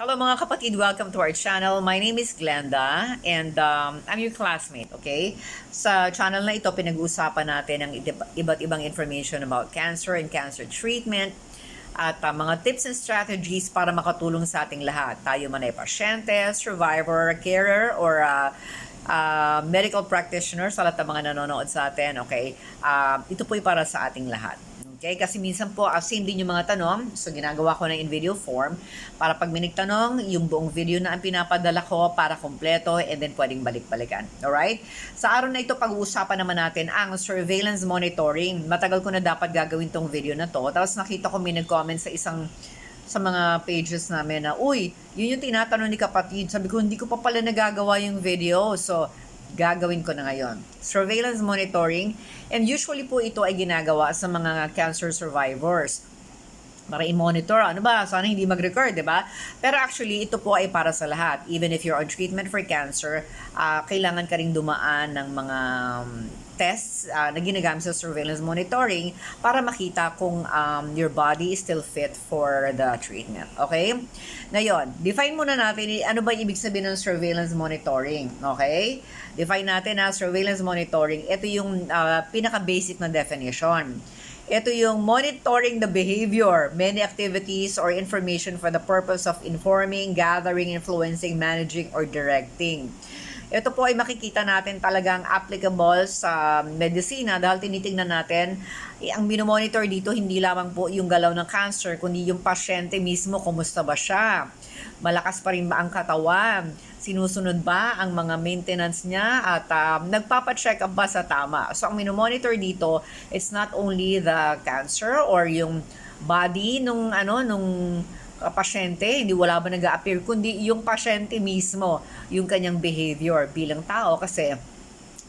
Hello mga kapatid, welcome to our channel. My name is Glenda and um, I'm your classmate, okay? Sa channel na ito, pinag-uusapan natin ang iba- iba't ibang information about cancer and cancer treatment at uh, mga tips and strategies para makatulong sa ating lahat. Tayo man ay pasyente, survivor, carer, or uh, uh, medical practitioner sa lahat ng mga nanonood sa atin, okay? Uh, ito po ay para sa ating lahat. Okay? Kasi minsan po, uh, same din yung mga tanong. So, ginagawa ko na in video form para pag may yung buong video na ang pinapadala ko para kompleto and then pwedeng balik-balikan. Alright? Sa araw na ito, pag-uusapan naman natin ang surveillance monitoring. Matagal ko na dapat gagawin tong video na to. Tapos nakita ko may nag-comment sa isang sa mga pages namin na, uy, yun yung tinatanong ni kapatid. Sabi ko, hindi ko pa pala nagagawa yung video. So, gagawin ko na ngayon. Surveillance monitoring. And usually po ito ay ginagawa sa mga cancer survivors para i-monitor. Ano ba? Sana hindi mag-recur, di ba? Pero actually, ito po ay para sa lahat. Even if you're on treatment for cancer, ah, kailangan ka rin dumaan ng mga um, tests ah, na ginagamit sa surveillance monitoring para makita kung um, your body is still fit for the treatment. Okay? Ngayon, define muna natin ano ba ibig sabihin ng surveillance monitoring. Okay? Define natin na surveillance monitoring. Ito yung ah, pinaka-basic na definition. Ito yung monitoring the behavior, many activities or information for the purpose of informing, gathering, influencing, managing, or directing. Ito po ay makikita natin talagang applicable sa medisina dahil tinitingnan natin eh, ang minomonitor dito hindi lamang po yung galaw ng cancer kundi yung pasyente mismo kumusta ba siya malakas pa rin ba ang katawan? Sinusunod ba ang mga maintenance niya? At um, nagpapa-check up ba sa tama? So ang minomonitor dito it's not only the cancer or yung body nung ano nung pasyente, hindi wala ba nag-appear, kundi yung pasyente mismo, yung kanyang behavior bilang tao. Kasi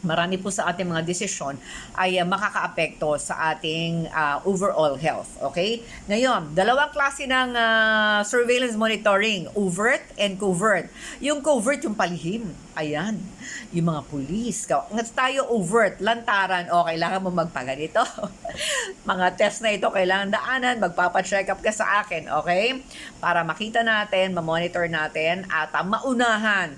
marami po sa ating mga desisyon ay uh, makakaapekto sa ating uh, overall health. Okay? Ngayon, dalawang klase ng uh, surveillance monitoring, overt and covert. Yung covert, yung palihim. Ayan. Yung mga pulis. Nga tayo overt, lantaran, o kailangan mo magpaganito. mga test na ito, kailangan daanan, magpapacheck up ka sa akin. Okay? Para makita natin, mamonitor natin, at uh, maunahan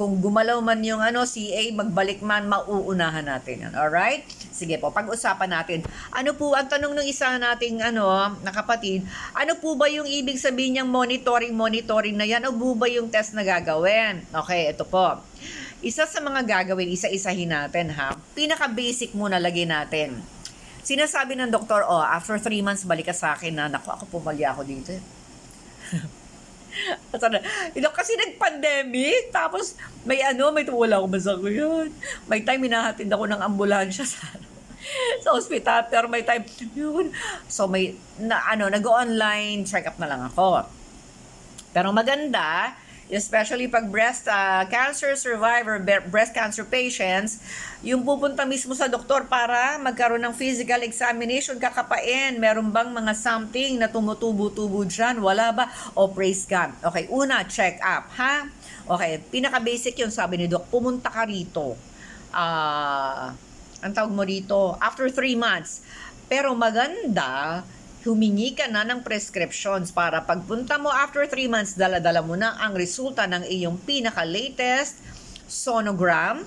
kung gumalaw man yung ano, CA, magbalik man, mauunahan natin yan. Alright? Sige po, pag-usapan natin. Ano po, ang tanong ng isa nating ano, nakapatid, ano po ba yung ibig sabihin niyang monitoring, monitoring na yan? O po ba yung test na gagawin? Okay, ito po. Isa sa mga gagawin, isa-isahin natin ha. Pinaka-basic muna lagay natin. Sinasabi ng doktor, oh, after 3 months, balik ka sa akin na, naku, ako pumali ako dito. You know, kasi nag-pandemic, tapos may ano, may wala akong masakyan. May time, hinahatid ako ng ambulansya sa, sa ospital, pero may time, yun. So, may, na, ano, nag-online check-up na lang ako. Pero maganda, especially pag breast uh, cancer survivor, breast cancer patients, yung pupunta mismo sa doktor para magkaroon ng physical examination, kakapain, meron bang mga something na tumutubo-tubo dyan, wala ba? O praise God. Okay, una, check up, ha? Okay, pinaka-basic yun, sabi ni Doc, pumunta ka rito. Ah... Uh, ang tawag mo dito, after 3 months. Pero maganda, humingi ka na ng prescriptions para pagpunta mo after 3 months, dala-dala mo na ang resulta ng iyong pinaka-latest sonogram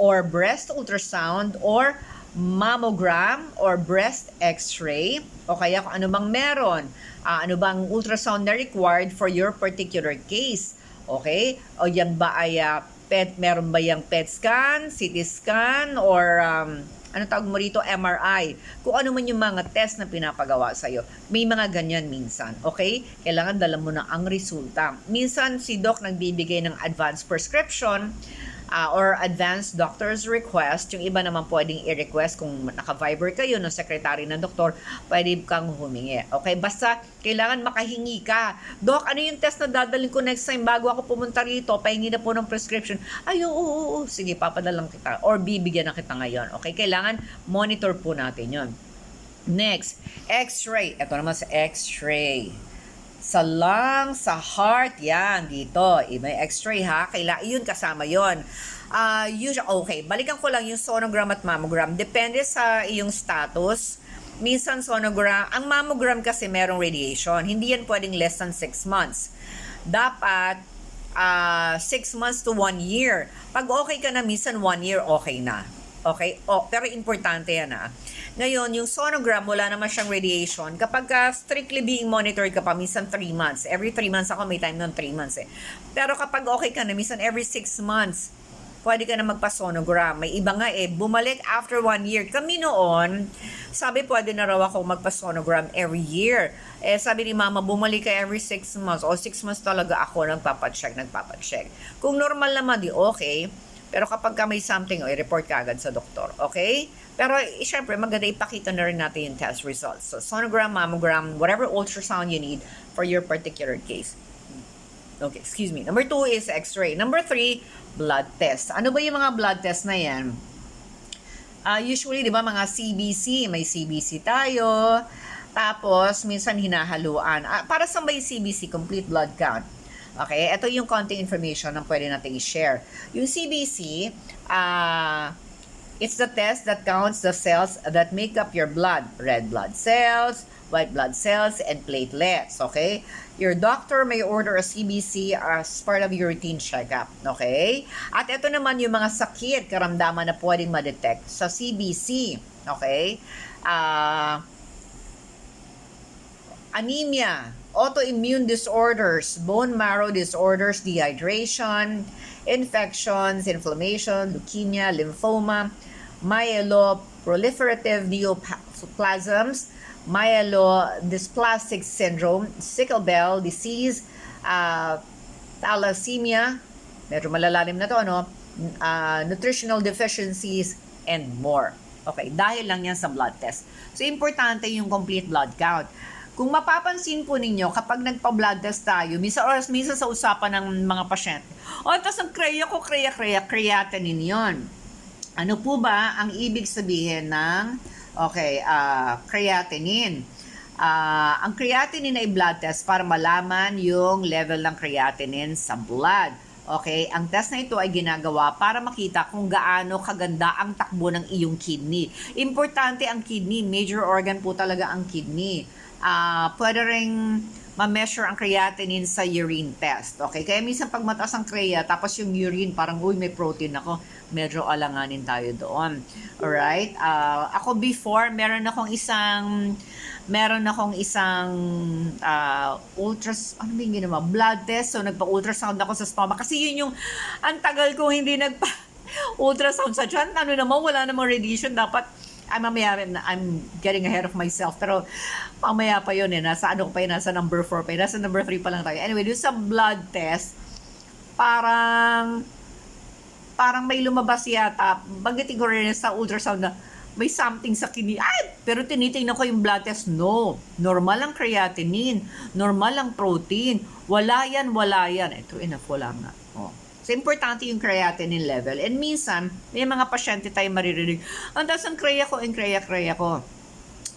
or breast ultrasound or mammogram or breast x-ray o kaya kung ano bang meron, uh, ano bang ultrasound na required for your particular case. Okay? O yan ba ay uh, PET, meron ba yung PET scan, CT scan, or um, ano tawag mo rito, MRI. Kung ano man yung mga test na pinapagawa sa'yo. May mga ganyan minsan, okay? Kailangan dala mo na ang resulta. Minsan si doc nagbibigay ng advance prescription uh, or advanced doctor's request. Yung iba naman pwedeng i-request kung naka-Viber kayo ng secretary ng doktor, pwede kang humingi. Okay? Basta kailangan makahingi ka. Doc, ano yung test na dadalhin ko next time bago ako pumunta rito? Pahingi na po ng prescription. Ay, oo, oo, oo. Sige, papadalang kita. Or bibigyan na kita ngayon. Okay? Kailangan monitor po natin yon. Next, x-ray. Ito naman sa x-ray sa lungs, sa heart, yan, dito. Eh, may x-ray ha, kaila, yun kasama yon. Uh, usually, okay, balikan ko lang yung sonogram at mammogram. Depende sa iyong status. Minsan sonogram, ang mammogram kasi merong radiation. Hindi yan pwedeng less than 6 months. dapat 6 months to 1 year. Pag okay ka na, minsan 1 year okay na. Okay? O, pero importante yan ah. Ngayon, yung sonogram, wala naman siyang radiation. Kapag ka strictly being monitored ka pa, minsan 3 months. Every 3 months ako, may time nun 3 months eh. Pero kapag okay ka na, minsan every 6 months, pwede ka na magpa-sonogram. May iba nga eh, bumalik after 1 year. Kami noon, sabi pwede na raw ako magpa-sonogram every year. Eh sabi ni mama, bumalik ka every 6 months. O 6 months talaga ako nagpapacheck, nagpapacheck. Kung normal naman, di okay. Pero kapag ka may something, o i-report ka agad sa doktor. Okay? Pero eh, syempre, maganda ipakita na rin natin yung test results. So sonogram, mammogram, whatever ultrasound you need for your particular case. Okay, excuse me. Number two is x-ray. Number three, blood test. Ano ba yung mga blood test na yan? Ah, usually, di ba, mga CBC, may CBC tayo. Tapos, minsan hinahaluan. Ah, para sa may CBC, complete blood count. Okay, ito yung konting information na pwede natin i-share. Yung CBC, ah, it's the test that counts the cells that make up your blood. Red blood cells, white blood cells, and platelets. Okay? Your doctor may order a CBC as part of your routine checkup. Okay? At ito naman yung mga sakit, karamdaman na pwedeng ma-detect sa CBC. Okay? Ah, anemia, autoimmune disorders, bone marrow disorders, dehydration, infections, inflammation, leukemia, lymphoma, myeloproliferative neoplasms, myelodysplastic syndrome, sickle bell disease, uh, thalassemia, medyo malalalim na to, ano? Uh, nutritional deficiencies, and more. Okay, dahil lang yan sa blood test. So, importante yung complete blood count. Kung mapapansin po ninyo, kapag nagpa-blood test tayo, minsan, or minsan sa usapan ng mga pasyente, o, oh, tapos ang kreya ko, kreya, kreya, creatinine yon. Ano po ba ang ibig sabihin ng, okay, uh, creatinine? Uh, ang creatinine ay blood test para malaman yung level ng creatinine sa blood. Okay, ang test na ito ay ginagawa para makita kung gaano kaganda ang takbo ng iyong kidney. Importante ang kidney, major organ po talaga ang kidney. Uh, pwede ring ma-measure ang creatinine sa urine test. Okay, kaya minsan pag mataas ang crea, tapos yung urine, parang, uy, may protein ako, medyo alanganin tayo doon. Alright? Uh, ako before, meron akong isang meron akong isang uh, ultras, ano ba yung ginawa? Blood test. So, nagpa-ultrasound ako sa stomach. Kasi yun yung, ang tagal ko hindi nagpa ultrasound sa tiyan. Ano naman, wala namang radiation. Dapat, ay mamaya, I'm getting ahead of myself. Pero, mamaya pa yun eh. Nasa ano pa yun, nasa number 4 pa yun. Nasa number 3 pa lang tayo. Anyway, dun sa blood test, parang, parang may lumabas yata. Bagitin ko rin sa ultrasound na, may something sa kidney. Ay, pero tinitingnan ko yung blood test. No. Normal ang creatinine. Normal ang protein. Wala yan, wala yan. Ito, enough, wala nga. Oh. So, importante yung creatinine level. And minsan, may mga pasyente tayo maririnig, ang taas ang crea ko, ang crea ko.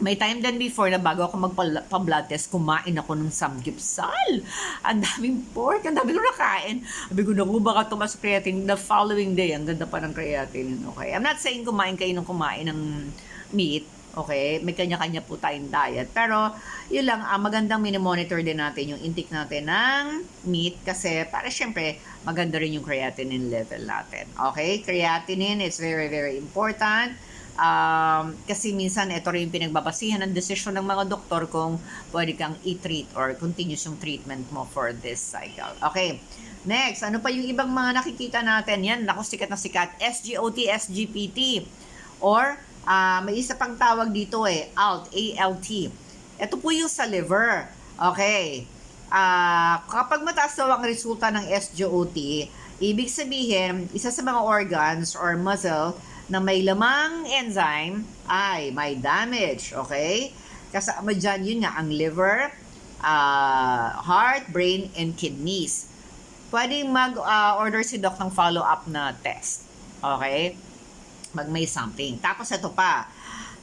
May time din before na bago ako magpa-blood test, kumain ako ng samgipsal. Ang daming pork, ang daming nakain. Sabi ko, naku, baka tumas creatine the following day. Ang ganda pa ng creatine. Okay. I'm not saying kumain kayo ng kumain ng meat. Okay, may kanya-kanya po tayong diet. Pero, yun lang, uh, magandang mini-monitor din natin yung intake natin ng meat kasi para syempre, maganda rin yung creatinine level natin. Okay, creatinine is very, very important Um, kasi minsan ito rin yung pinagbabasihan ng desisyon ng mga doktor kung pwede kang i-treat or continuous yung treatment mo for this cycle. Okay. Next, ano pa yung ibang mga nakikita natin? Yan, naku, sikat na sikat. SGOT, SGPT. Or, uh, may isa pang tawag dito eh, ALT, ALT. Ito po yung sa liver. Okay. Uh, kapag mataas daw ang resulta ng SGOT, ibig sabihin, isa sa mga organs or muscle na may lamang enzyme ay may damage, okay? Kasama dyan, yun nga, ang liver, uh, heart, brain, and kidneys. Pwedeng mag-order uh, si doc ng follow-up na test. Okay? Mag may something. Tapos ito pa,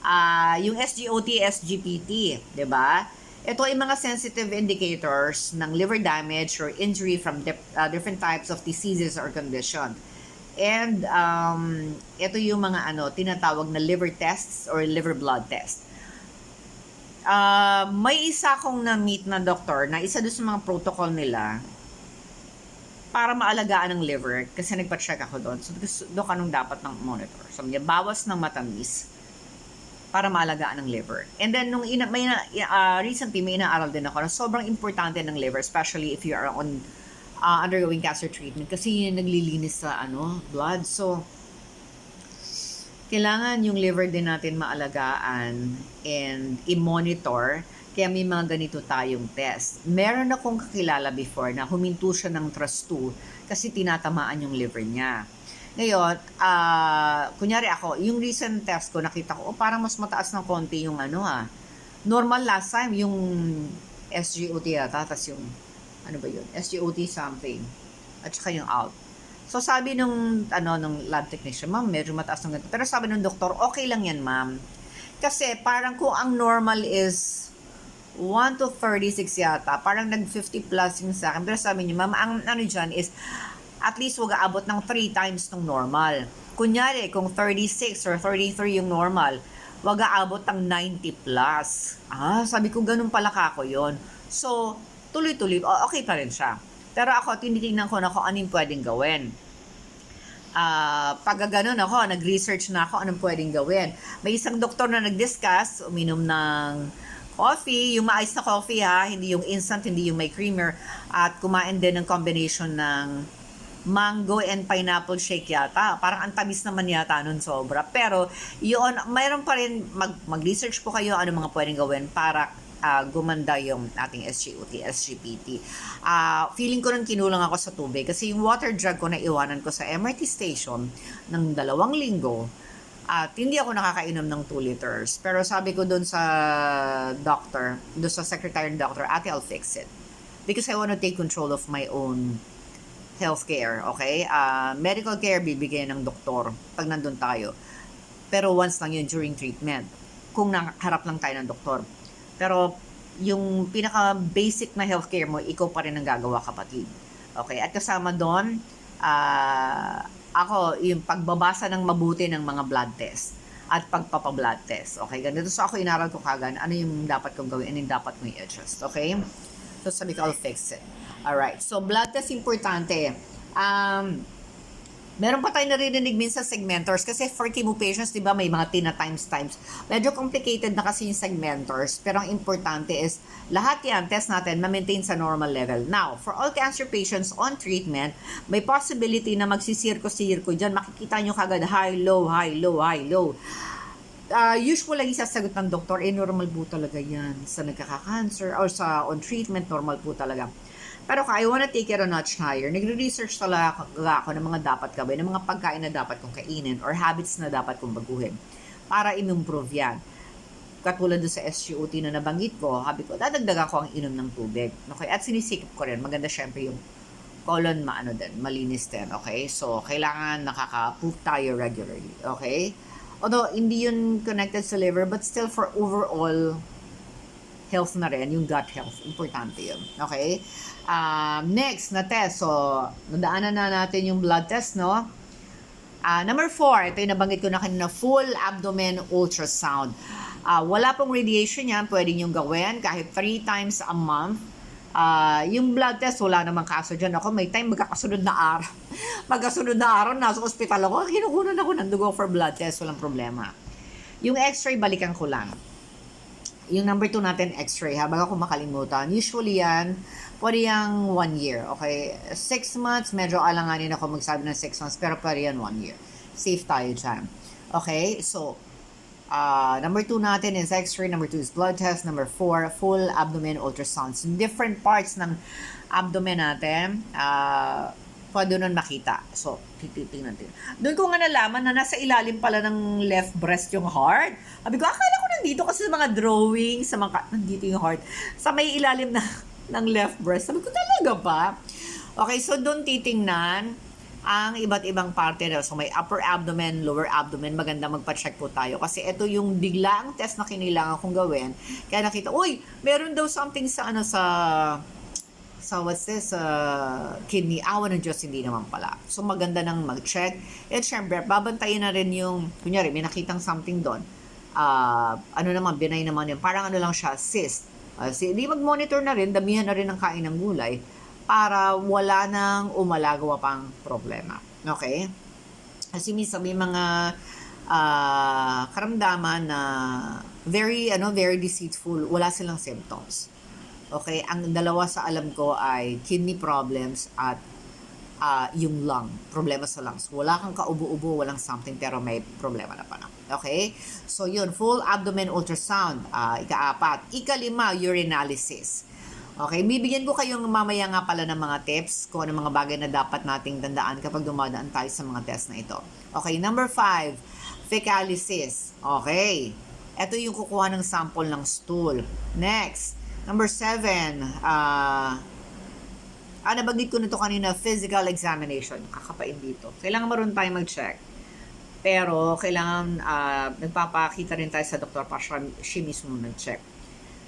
uh, yung SGOT, SGPT, di ba? Ito ay mga sensitive indicators ng liver damage or injury from dip, uh, different types of diseases or condition. And um, ito yung mga ano, tinatawag na liver tests or liver blood test. Uh, may isa akong na-meet na doktor na isa doon sa mga protocol nila, para maalagaan ng liver, kasi nagpa-check ako doon, so doon anong dapat ng monitor. So, bawas ng matamis para maalagaan ng liver. And then, nung ina, may na, uh, recently, may inaaral din ako na sobrang importante ng liver, especially if you are on uh, undergoing cancer treatment kasi yun naglilinis sa ano, blood. So, kailangan yung liver din natin maalagaan and i-monitor. Kaya may mga ganito tayong test. Meron akong kakilala before na huminto siya ng trust 2 kasi tinatamaan yung liver niya. Ngayon, ah kunyari ako, yung recent test ko, nakita ko, oh, parang mas mataas ng konti yung ano ah. Normal last time, yung SGOT yata, tas yung, ano ba yun? SGOT something. At saka yung out. So sabi nung ano nung lab technician, ma'am, medyo mataas ng ganito. Pero sabi nung doktor, okay lang yan, ma'am. Kasi parang kung ang normal is 1 to 36 yata, parang nag 50 plus yung sa akin. Pero sabi niya, ma'am, ang ano dyan is at least wag aabot ng 3 times ng normal. Kunyari, kung 36 or 33 yung normal, wag aabot ng 90 plus. Ah, sabi ko, ganun pala kako yon So, tuloy-tuloy, okay pa rin siya. Pero ako, tinitingnan ko na kung ano yung pwedeng gawin. Ah, pag ganun ako, nag-research na ako anong pwedeng gawin. May isang doktor na nag-discuss, uminom ng coffee, yung maayos na coffee ha, hindi yung instant, hindi yung may creamer, at kumain din ng combination ng mango and pineapple shake yata. Parang ang tamis naman yata nun sobra. Pero, yun, mayroon pa rin, mag, mag-research po kayo ano mga pwedeng gawin para ah, gumanda yung ating SGOT, SGPT. Ah, feeling ko nang kinulang ako sa tubig kasi yung water jug ko na iwanan ko sa MRT station ng dalawang linggo at hindi ako nakakainom ng 2 liters. Pero sabi ko doon sa doctor, doon sa secretary ng doctor, ate, I'll fix it. Because I want to take control of my own healthcare, okay? Ah, medical care bibigyan ng doktor pag nandun tayo. Pero once lang yun during treatment. Kung nakaharap lang tayo ng doktor. Pero yung pinaka-basic na healthcare mo, ikaw pa rin ang gagawa kapatid. Okay? At kasama doon, ah, ako, yung pagbabasa ng mabuti ng mga blood test at pagpapa-blood test. Okay? Ganito. So ako inaral ko kagan, ano yung dapat kong gawin, ano yung dapat mo i-adjust. Okay? So sabi ko, I'll fix it. Alright. So blood test importante. Um, Meron pa tayo narinig minsan segmentors kasi for chemo patients, di ba, may mga tina times times. Medyo complicated na kasi yung segmentors. Pero ang importante is, lahat yan, test natin, ma-maintain sa normal level. Now, for all cancer patients on treatment, may possibility na magsisirko-sirko dyan. Makikita nyo kagad high, low, high, low, high, low. Uh, usual lang isasagot ng doktor, eh normal po talaga yan sa nagkaka-cancer or sa on treatment, normal po talaga. Pero kung I wanna take it a notch higher, nagre-research talaga ako ng mga dapat gawin, ng mga pagkain na dapat kong kainin or habits na dapat kong baguhin para i-improve yan. Katulad sa SGOT na nabanggit ko, habi ko, dadagdagan ko ang inom ng tubig. Okay? At sinisikip ko rin, maganda syempre yung colon maano din, malinis din, okay? So, kailangan nakaka-poop tayo regularly, okay? Although, hindi yun connected sa liver, but still for overall health na rin, yung gut health. Importante yun. Okay? Um, next na test. So, nadaanan na natin yung blood test, no? Ah, number four, ito yung nabanggit ko na kanina, full abdomen ultrasound. Ah, wala pong radiation yan, pwede nyo gawin kahit three times a month. Ah, yung blood test, wala namang kaso dyan. Ako, may time magkakasunod na araw. magkasunod na araw, nasa ospital ako, kinukunan ako ng dugo for blood test, walang problema. Yung x-ray, balikan ko lang yung number 2 natin, x-ray, habang ako makalimutan. Usually yan, yung one year, okay? Six months, medyo alanganin ako magsabi ng six months, pero yan one year. Safe tayo dyan. Okay, so, uh, number 2 natin is x-ray, number 2 is blood test, number 4, full abdomen ultrasound. So, different parts ng abdomen natin, uh, pwede nun makita. So, tititingnan natin. Doon ko nga nalaman na nasa ilalim pala ng left breast yung heart. Sabi ko, akala ko nandito kasi sa mga drawing, sa mga, nandito yung heart. Sa may ilalim na, ng left breast. Sabi ko, talaga ba? Okay, so doon titingnan ang iba't ibang parte na. So may upper abdomen, lower abdomen, maganda magpa-check po tayo. Kasi ito yung biglaang test na kinilangan kong gawin. Kaya nakita, uy, meron daw something sa ano sa sa what's this, uh, kidney, awa ng Diyos, hindi naman pala. So, maganda nang mag-check. And syempre, babantayin na rin yung, kunyari, may nakitang something doon. Uh, ano naman, binay naman yun. Parang ano lang siya, cyst. Uh, si, di mag-monitor na rin, damihan na rin ang kain ng gulay para wala nang umalagawa pang problema. Okay? Kasi minsan may mga ah, karamdaman na very ano very deceitful, wala silang symptoms. Okay, ang dalawa sa alam ko ay kidney problems at ah, yung lung, problema sa lungs. Wala kang kaubo-ubo, walang something, pero may problema na pala. Okay? So yun, full abdomen ultrasound, ah, ikaapat. Ikalima, urinalysis. Okay, bibigyan ko kayong mamaya nga pala ng mga tips kung ano mga bagay na dapat nating tandaan kapag dumadaan tayo sa mga test na ito. Okay, number five, fecalysis. Okay, ito yung kukuha ng sample ng stool. Next, number seven, ah, ah, nabanggit ko na ito kanina, physical examination. Kakapain dito. Kailangan maroon tayo mag-check. Pero, kailangan, ah, nagpapakita rin tayo sa doktor para siya, siya mismo mag-check.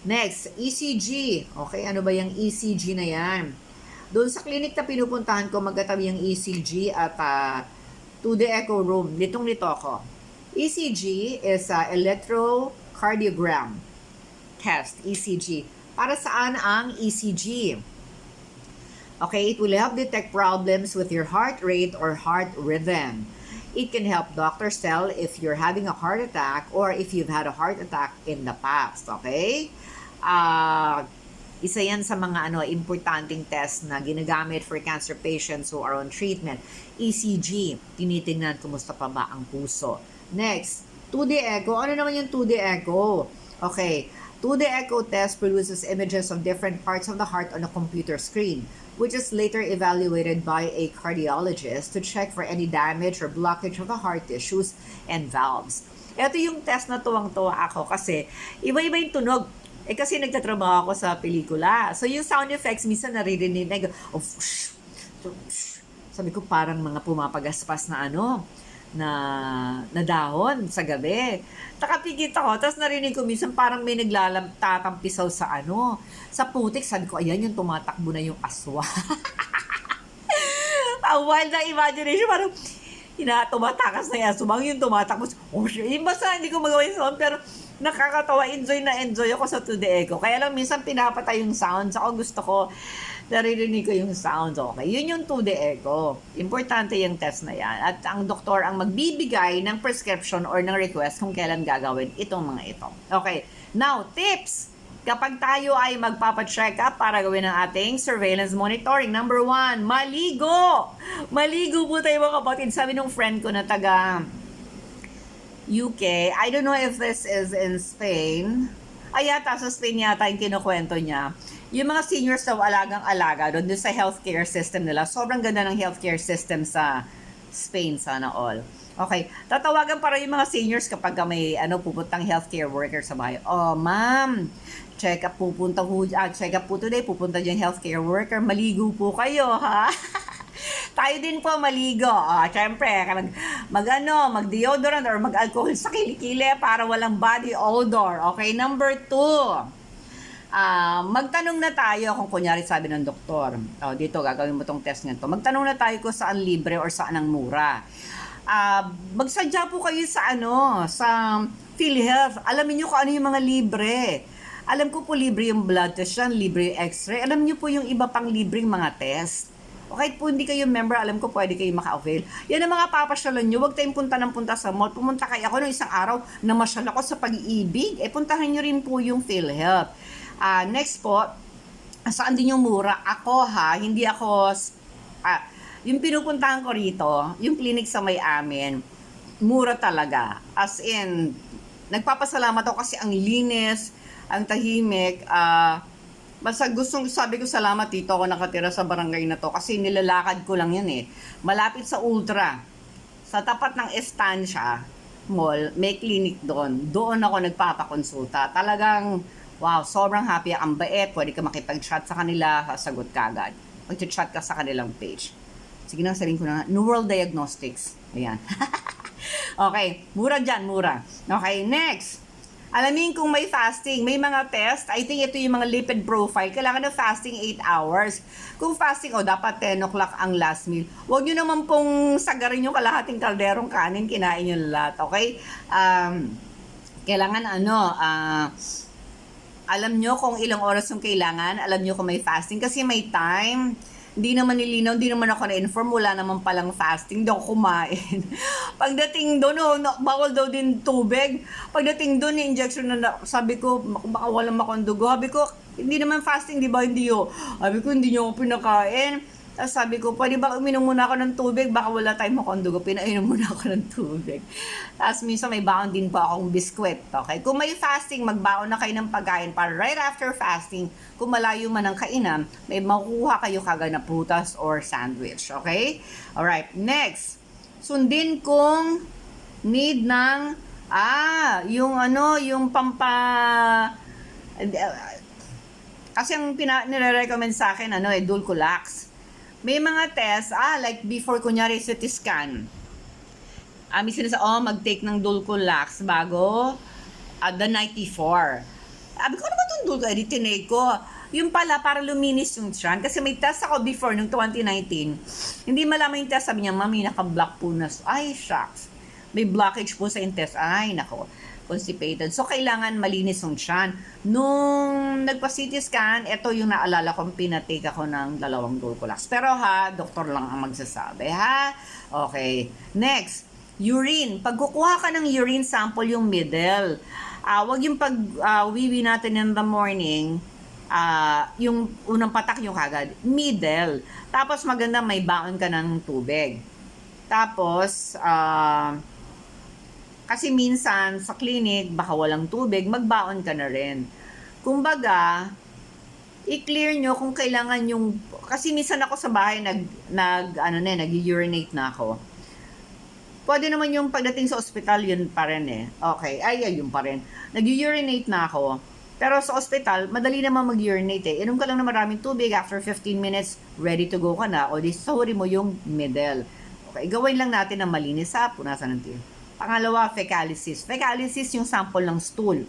Next, ECG. Okay, ano ba yung ECG na yan? Doon sa clinic na pinupuntahan ko, magkatabi yung ECG at ah, 2D echo room. Litong lito ako. ECG is uh, electrocardiogram test, ECG. Para saan ang ECG? Okay, it will help detect problems with your heart rate or heart rhythm. It can help doctors tell if you're having a heart attack or if you've had a heart attack in the past. Okay? Ah, isa yan sa mga ano importanteng test na ginagamit for cancer patients who are on treatment. ECG, tinitingnan kumusta pa ba ang puso. Next, 2D echo. Ano naman yung 2D echo? Okay, 2D echo test produces images of different parts of the heart on a computer screen, which is later evaluated by a cardiologist to check for any damage or blockage of the heart tissues and valves. Ito yung test na tuwang-tuwa ako kasi iba-iba yung tunog. Eh kasi nagtatrabaho ako sa pelikula. So yung sound effects minsan naririnig na oh, whoosh, whoosh. sabi ko parang mga pumapagaspas na ano na na dahon sa gabi. Takapigit ako, tapos narinig ko minsan parang may naglalam tatampisaw sa ano, sa putik. Sabi ko, ayan yung tumatakbo na yung aswa. Ang wild na imagination, parang ina tumatakas na yung aswang yung tumatakbo. Oh, shit. Basta hindi ko magawa yung sound, pero nakakatawa, enjoy na enjoy ako sa To The Echo. Kaya lang minsan pinapatay yung sounds. Ako gusto ko, naririnig ko yung sounds. Okay, yun yung To The Echo. Importante yung test na yan. At ang doktor ang magbibigay ng prescription or ng request kung kailan gagawin itong mga ito. Okay, now, tips! Kapag tayo ay magpapacheck up para gawin ang ating surveillance monitoring. Number one, maligo! Maligo po tayo mga kapatid. Sabi nung friend ko na taga UK. I don't know if this is in Spain. Ay, yata sa Spain yata yung kinukwento niya. Yung mga seniors na alagang-alaga doon, doon sa healthcare system nila. Sobrang ganda ng healthcare system sa Spain sana all. Okay, tatawagan para yung mga seniors kapag may ano pupuntang healthcare worker sa bahay. Oh, ma'am, check up pupunta po, ah, check up po today, pupunta dyan healthcare worker, maligo po kayo, ha? Tayo din po maligo. Ah, syempre, mag, mag ano, mag-deodorant or mag-alcohol sa kilikili para walang body odor. Okay, number two. Ah, magtanong na tayo kung kunyari sabi ng doktor, oh, dito gagawin mo tong test nito. Magtanong na tayo kung saan libre or saan ang mura. Ah, magsadya po kayo sa ano, sa PhilHealth. Alamin niyo kung ano yung mga libre. Alam ko po libre yung blood test yan, libre yung x-ray. Alam niyo po yung iba pang libreng mga test. O kahit po hindi kayo member, alam ko pwede kayo maka-avail. Yan ang mga papasyalan nyo. Huwag tayong punta ng punta sa mall. Pumunta kayo ako nung isang araw na masyal ako sa pag-iibig. Eh, puntahan nyo rin po yung PhilHealth. Ah, next po, saan din yung mura? Ako ha, hindi ako, ah, yung pinupuntahan ko rito, yung clinic sa may amin, mura talaga. As in, nagpapasalamat ako kasi ang linis, ang tahimik, ah, Basta gustong sabi ko salamat dito ako nakatira sa barangay na to kasi nilalakad ko lang yan eh. Malapit sa Ultra. Sa tapat ng Estancia Mall, may clinic doon. Doon ako nagpapakonsulta. Talagang, wow, sobrang happy. Ang bait. Pwede ka makipag-chat sa kanila. Sasagot ka agad. Mag-chat ka sa kanilang page. Sige na, sabihin ko na. New World Diagnostics. Ayan. okay, mura dyan, mura. Okay, next. Alamin kung may fasting, may mga test. I think ito yung mga lipid profile. Kailangan ng fasting 8 hours. Kung fasting, oh, dapat 10 o'clock ang last meal. Huwag nyo naman pong sagarin yung kalahating kalderong kanin, kinain nyo lahat, okay? Um, kailangan ano, ah, alam nyo kung ilang oras yung kailangan, alam nyo kung may fasting, kasi may time. Hindi naman nilinaw, hindi naman ako na-inform, wala naman palang fasting, daw kumain. Pagdating doon, oh, na- bawal daw din tubig. Pagdating doon, injection na, sabi ko, baka walang makondugo. Sabi ko, hindi naman fasting, di ba? Hindi yo. Sabi ko, hindi nyo ako pinakain. Tapos sabi ko, pwede ba uminom muna ako ng tubig? Baka wala tayong makondugo. Pinainom muna ako ng tubig. Tapos minsan may baon din po akong biskwit. Okay? Kung may fasting, magbaon na kayo ng pagkain para right after fasting, kung malayo man ang kainan, may makukuha kayo kagad na prutas or sandwich. Okay? Alright, next. Sundin kung need ng, ah, yung ano, yung pampa, kasi ang pina, nire-recommend sa akin, ano eh, Dulcolax. May mga test, ah, like before, kunyari, CT scan. Ah, may sinasa, oh, mag-take ng Dulcolax bago ah, the night before. Sabi ko, ano ba itong Dulcolax? Eh, di tinake ko. Yung pala, para luminis yung tiyan. Kasi may test ako before, nung 2019. Hindi malaman yung test. Sabi niya, mami, naka-block po na. Ay, shucks. May blockage po sa intest. Ay, nako constipated. So, kailangan malinis yung tiyan. Nung nagpa-CT scan, ito yung naalala kong pinatake ako ng dalawang Dulcolax. Pero ha, doktor lang ang magsasabi, ha? Okay. Next, urine. Pag kukuha ka ng urine sample yung middle, ah wag yung pag ah, wiwi natin in the morning, ah yung unang patak yung kagad. Middle. Tapos maganda may baon ka ng tubig. Tapos, ah kasi minsan sa clinic, baka walang tubig, magbaon ka na rin. Kumbaga, i-clear nyo kung kailangan yung kasi minsan ako sa bahay nag nag ano na eh, nag-urinate na ako. Pwede naman yung pagdating sa ospital yun pa rin eh. Okay, ay, ay yun pa rin. Nag-urinate na ako. Pero sa ospital, madali naman mag-urinate eh. Inom ka lang ng maraming tubig, after 15 minutes, ready to go ka na. O di sahuri mo yung middle. Okay, gawin lang natin na malinis sa punasan ng tiyan. Pangalawa, fecalysis. Fecalysis yung sample ng stool.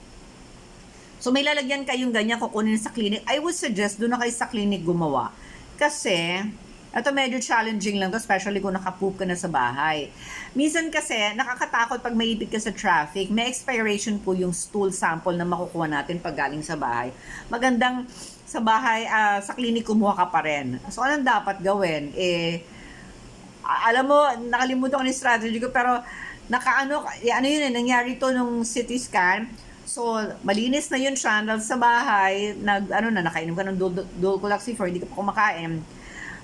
So may lalagyan kayong ganyan kukunin sa clinic. I would suggest doon na kayo sa clinic gumawa. Kasi, ito medyo challenging lang to, especially kung nakapoop ka na sa bahay. Minsan kasi, nakakatakot pag maipit ka sa traffic, may expiration po yung stool sample na makukuha natin pag galing sa bahay. Magandang sa bahay, ah, sa clinic kumuha ka pa rin. So, anong dapat gawin? Eh, alam mo, nakalimutan ko yung strategy ko, pero nakaano, eh, ano yun eh, nangyari to nung CT scan. So, malinis na yun channel sa bahay, nag, ano na, nakainom ka ng Dulcolax before, hindi ka pa kumakain.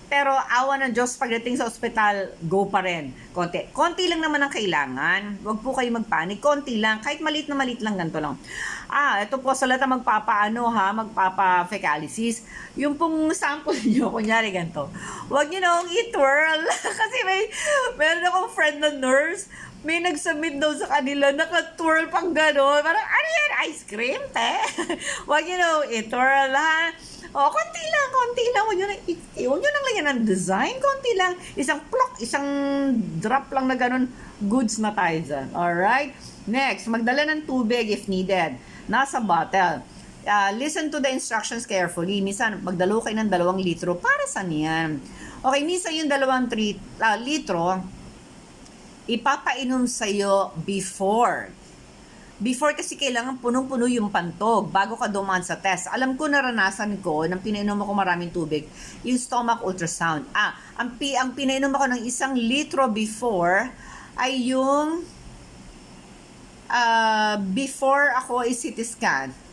Pero awa ng Diyos, pagdating sa ospital, go pa rin. Konti. Konti lang naman ang kailangan. Huwag po kayo magpanik. Konti lang. Kahit maliit na maliit lang, ganito lang. Ah, ito po sa lahat na magpapaano ha, magpapa-fecalysis. Yung pong sample nyo, kunyari ganito. Huwag nyo nang i-twirl. Kasi may, meron akong friend na nurse, may nag-submit daw sa kanila, naka-twirl pang gano'n. Parang, ano yan? Ice cream, te? Huwag nyo nang i-twirl, ha? O, konti lang, konti lang. Huwag nyo i- huwag nyo nang lagyan ng design. Konti lang. Isang plok, isang drop lang na gano'n. Goods na tayo dyan. Alright? Next, magdala ng tubig if needed. Nasa bottle. Uh, listen to the instructions carefully. Minsan, magdalo kayo ng dalawang litro. Para saan yan? Okay, minsan yung dalawang tri- ah, litro, ipapainom sa'yo before. Before kasi kailangan punong-puno yung pantog bago ka dumaan sa test. Alam ko naranasan ko nang pinainom ako maraming tubig, yung stomach ultrasound. Ah, ang, pi ang pinainom ako ng isang litro before ay yung ah, before ako i-CT scan.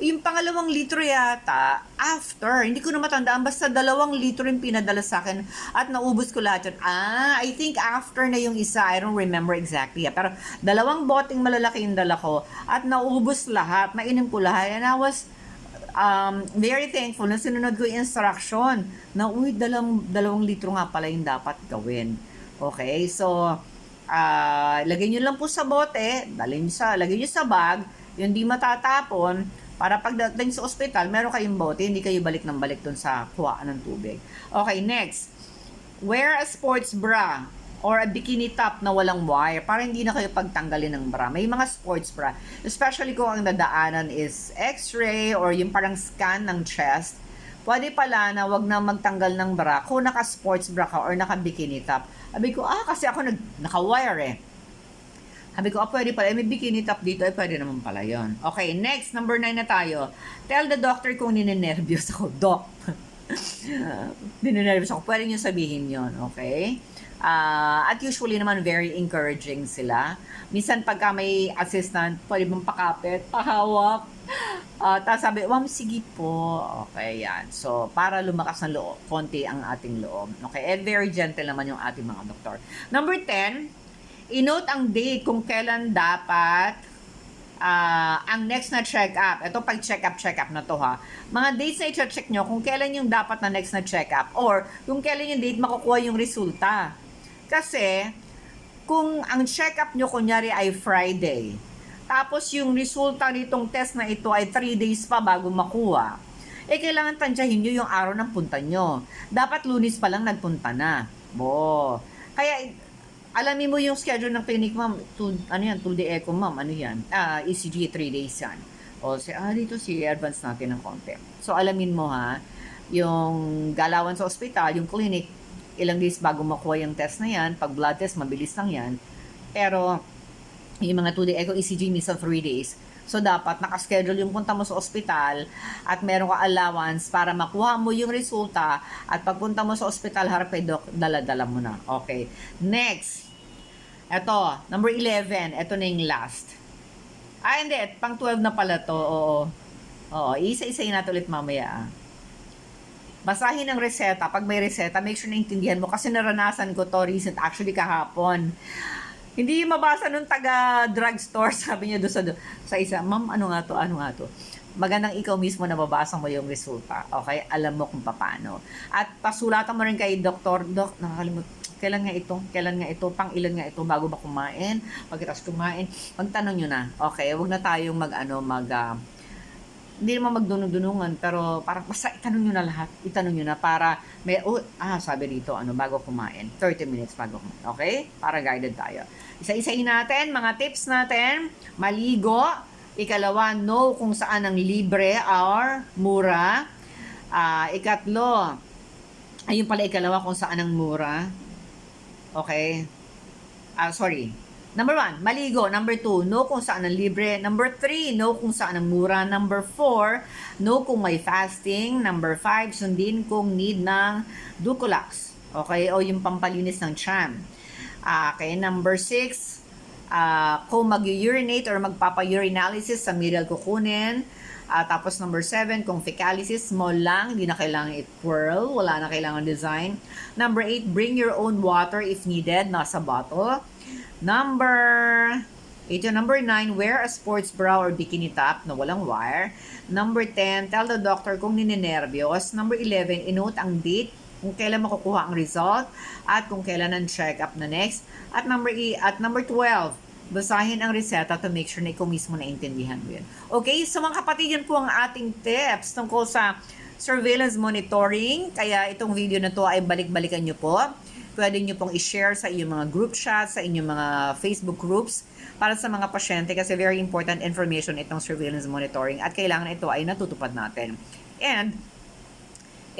Yung pangalawang litro yata, after, hindi ko na matandaan, basta dalawang litro yung pinadala sa akin at naubos ko lahat yun. Ah, I think after na yung isa, I don't remember exactly. Pero dalawang boteng malalaki yung dala ko at naubos lahat, nainom ko lahat. And I was um, very thankful na sinunod ko yung instruction na, uy, dalawang, dalawang litro nga pala yung dapat gawin. Okay, so, ah lagay nyo lang po sa bote, dalhin sa, lagay nyo sa bag, yung di matatapon, para pagdating sa ospital, meron kayong bote, hindi kayo balik ng balik dun sa kuhaan ng tubig. Okay, next. Wear a sports bra or a bikini top na walang wire para hindi na kayo pagtanggalin ng bra. May mga sports bra, especially kung ang dadaanan is x-ray or yung parang scan ng chest, pwede pala na wag na magtanggal ng bra kung naka-sports bra ka or naka-bikini top. Sabi ko, ah, kasi ako nag, naka-wire eh. Sabi ko, oh, pwede pala. Eh, may bikini top dito. Eh, pwede naman pala yon. Okay, next. Number 9 na tayo. Tell the doctor kung ninenervyos ako. Doc. Ninenervyos ako. Pwede niyo sabihin yon Okay? Ah, at usually naman, very encouraging sila. Minsan, pagka may assistant, pwede mong pakapit, pahawak. Ah, tapos sabi, ma'am, sige po. Okay, yan. So, para lumakas ng loob, konti ang ating loob. Okay, and very gentle naman yung ating mga doktor. Number 10, inote ang date kung kailan dapat ah, ang next na check-up. Ito pag check-up, check-up na to ha. Mga dates na i-check nyo kung kailan yung dapat na next na check-up or kung kailan yung date makukuha yung resulta. Kasi, kung ang check-up nyo kunyari ay Friday, tapos yung resulta nitong test na ito ay 3 days pa bago makuha, eh kailangan tansyahin nyo yung araw ng punta nyo. Dapat lunis pa lang nagpunta na. Bo. Kaya, alamin mo yung schedule ng clinic, ma'am. To, ano yan? Full day echo, ma'am. Ano yan? Ah, ECG, 3 days yan. O, si, ah, dito si advance natin ng konti. So, alamin mo ha, yung galawan sa ospital, yung clinic, ilang days bago makuha yung test na yan. Pag blood test, mabilis lang yan. Pero, yung mga 2-day echo ECG, minsan 3 days. So, dapat nakaschedule yung punta mo sa ospital at meron ka allowance para makuha mo yung resulta at pagpunta mo sa ospital, harap kay doc, dala-dala mo na. Okay. Next. Ito, number 11. Ito na yung last. Ah, hindi. Pang 12 na pala to. Oo. Oo. Isa-isayin natin ulit mamaya. ah. Basahin ang reseta. Pag may reseta, make sure na intindihan mo. Kasi naranasan ko to recent, actually kahapon. Hindi mabasa nung taga drugstore, sabi niya doon sa, sa isa, ma'am, ano nga to, ano nga to. Magandang ikaw mismo na mabasa mo yung resulta. Okay? Alam mo kung paano. At pasulatan mo rin kay doktor, dok, nakakalimut, kailan nga ito, kailan nga ito, pang ilan nga ito bago ba kumain, pagkatapos kumain, magtanong nyo na. Okay? Huwag na tayong mag, ano, mag, ah, hindi naman magdunong-dunungan, pero parang basta itanong nyo na lahat. Itanong nyo na para may, oh, ah, sabi dito, ano, bago kumain. 30 minutes bago kumain. Okay? Para guided tayo. Isa-isahin natin, mga tips natin. Maligo. Ikalawa, know kung saan ang libre or mura. Ah, ikatlo, ayun pala ikalawa kung saan ang mura. Okay? Ah, sorry. Number one, maligo. Number two, know kung saan ang libre. Number three, know kung saan ang mura. Number four, know kung may fasting. Number five, sundin kung need ng Dulcolax. Okay? O yung pampalinis ng tiyan. Ah, okay, number six, ah, kung mag-urinate or magpapa-urinalysis sa middle kukunin. Ah, tapos number seven, kung fecalysis, small lang, hindi na kailangan i-twirl, wala na kailangan design. Number eight, bring your own water if needed, nasa bottle. Number ito, number 9, wear a sports bra or bikini top na walang wire. Number 10, tell the doctor kung ninenervyos. Number 11, inote ang date kung kailan makukuha ang result at kung kailan ang check-up na next. At number e, at number 12, basahin ang reseta to make sure na ikaw mismo naintindihan mo yun. Okay, so mga kapatid, yan po ang ating tips tungkol sa surveillance monitoring. Kaya itong video na to ay balik-balikan nyo po. Pwede nyo pong i-share sa inyong mga group chats, sa inyong mga Facebook groups para sa mga pasyente kasi very important information itong surveillance monitoring at kailangan ito ay natutupad natin. And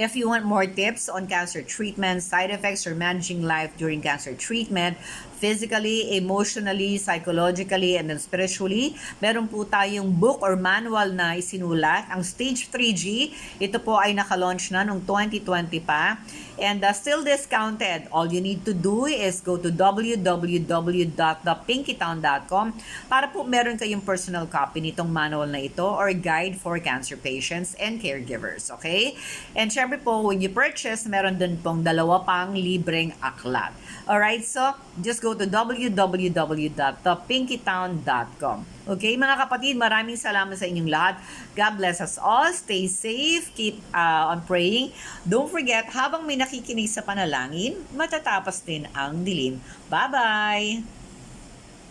If you want more tips on cancer treatment, side effects, or managing life during cancer treatment, physically, emotionally, psychologically, and then spiritually, meron po tayong book or manual na isinulat, ang Stage 3G. Ito po ay naka-launch na noong 2020 pa. And uh, still discounted. All you need to do is go to www.thepinkytown.com para po meron kayong personal copy nitong manual na ito or guide for cancer patients and caregivers. Okay? And syempre po, when you purchase, meron dun pong dalawa pang libreng aklat. Alright? So, just go to www.thepinkytown.com. Okay, mga kapatid, maraming salamat sa inyong lahat. God bless us all. Stay safe. Keep uh, on praying. Don't forget, habang may nakikinig sa panalangin, matatapos din ang dilim. Bye-bye!